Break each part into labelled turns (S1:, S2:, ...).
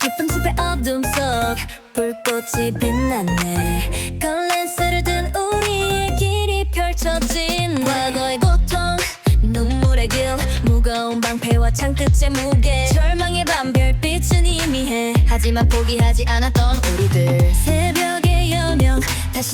S1: 깊은 숲의 어둠 속 불꽃이 빛났네. 걸렌스를 든 우리의 길이 펼쳐진 과거의 고통 눈물의 길 무거운 방패와 창끝의 무게. 절망의 밤 별빛은 희미해. 하지만 포기하지 않았던 우리들. 새벽의 여명 다시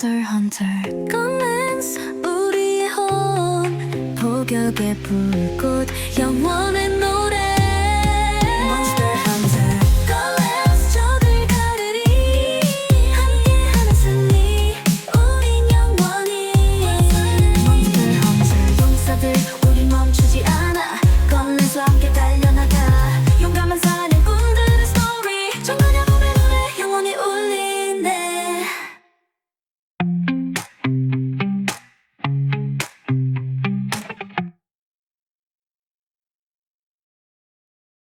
S1: Monster Hunter 건렌스 우리의 혼. 포격의 불꽃. 영원의 노래